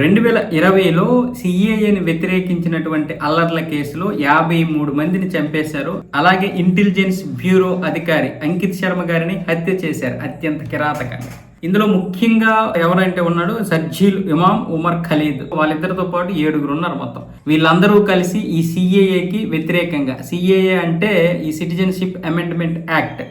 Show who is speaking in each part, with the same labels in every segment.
Speaker 1: రెండు వేల ఇరవైలో సిఏఏని వ్యతిరేకించినటువంటి అల్లర్ల కేసులో యాభై మూడు మందిని చంపేశారు. అలాగే ఇంటెలిజెన్స్ బ్యూరో అధికారి అంకిత్ శర్మ గారిని హత్య చేశారు అత్యంత కిరాతకంగా. ఇందులో ముఖ్యంగా ఎవరంటే ఉన్నాడు? సర్జీల్ ఇమాం ఉమర్ ఖలీద్. వాళ్ళిద్దరితో పాటు ఏడుగురు ఉన్నారు మొత్తం. వీళ్ళందరూ కలిసి ఈ సిఏఏకి వ్యతిరేకంగా. సిఏఏ అంటే ఈ సిటిజన్షిప్ అమెండ్మెంట్ యాక్ట్.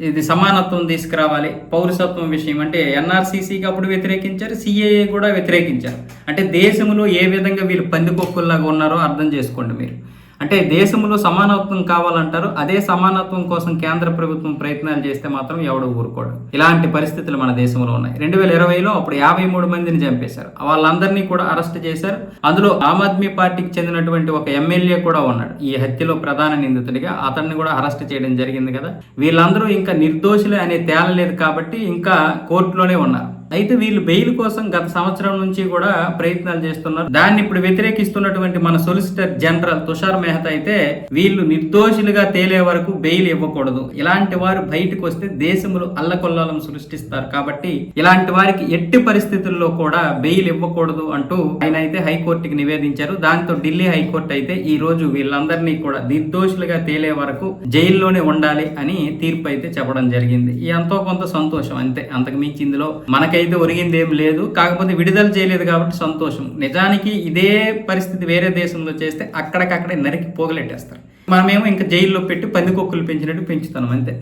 Speaker 1: ఇది సమానత్వం తీసుకురావాలి. పౌరసత్వం విషయం అంటే ఎన్ఆర్సీసీకి అప్పుడు వ్యతిరేకించారు సిఏఏ కూడా వ్యతిరేకించారు. అంటే దేశంలో ఏ విధంగా వీళ్ళు పందికొక్కుల్లాగా ఉన్నారో అర్థం చేసుకోండి మీరు. అంటే దేశంలో సమానత్వం కావాలంటారు అదే సమానత్వం కోసం కేంద్ర ప్రభుత్వం ప్రయత్నాలు చేస్తే మాత్రం ఎవడు ఊరుకోడు. ఇలాంటి పరిస్థితులు మన దేశంలో ఉన్నాయి. రెండు వేల ఇరవైలో అప్పుడు యాభై మూడు మందిని చంపేశారు. వాళ్ళందరినీ కూడా అరెస్ట్ చేశారు. అందులో ఆమ్ ఆద్మీ పార్టీకి చెందినటువంటి ఒక ఎమ్మెల్యే కూడా ఉన్నాడు. ఈ హత్యలో ప్రధాన నిందితుడిగా అతన్ని కూడా అరెస్ట్ చేయడం జరిగింది కదా. వీళ్ళందరూ ఇంకా నిర్దోషులే అనే తేలలేదు కాబట్టి ఇంకా కోర్టులోనే ఉన్నారు. అయితే వీళ్ళు బెయిల్ కోసం గత సంవత్సరం నుంచి కూడా ప్రయత్నాలు చేస్తున్నారు. దాన్ని ఇప్పుడు వ్యతిరేకిస్తున్నటువంటి మన సొలిసిటర్ జనరల్ తుషార్ మెహతా అయితే వీళ్ళు నిర్దోషులుగా తేలే వరకు బెయిల్ ఇవ్వకూడదు. ఇలాంటి వారు బయటకు వస్తే దేశంలో అల్లకొల్లాలం సృష్టిస్తారు. కాబట్టి ఇలాంటి వారికి ఎట్టి పరిస్థితుల్లో కూడా బెయిల్ ఇవ్వకూడదు అంటూ ఆయన అయితే హైకోర్టుకి నివేదించారు. దాంతో ఢిల్లీ హైకోర్టు అయితే ఈ రోజు వీళ్ళందరినీ కూడా నిర్దోషులుగా తేలే వరకు జైల్లోనే ఉండాలి అని తీర్పు అయితే చెప్పడం జరిగింది. ఎంతో కొంత సంతోషం అంతే. అంతకు మించి ఇందులో అయితే ఒరిగింది ఏం లేదు. కాకపోతే విడుదల చేయలేదు కాబట్టి సంతోషం. నిజానికి ఇదే పరిస్థితి వేరే దేశంలో చేస్తే అక్కడికక్కడే నరికి పోగలెట్టేస్తారు. మనమేమో ఇంకా జైల్లో పెట్టి పందికొక్కులు పెంచినట్టు పెంచుతాం అంతే.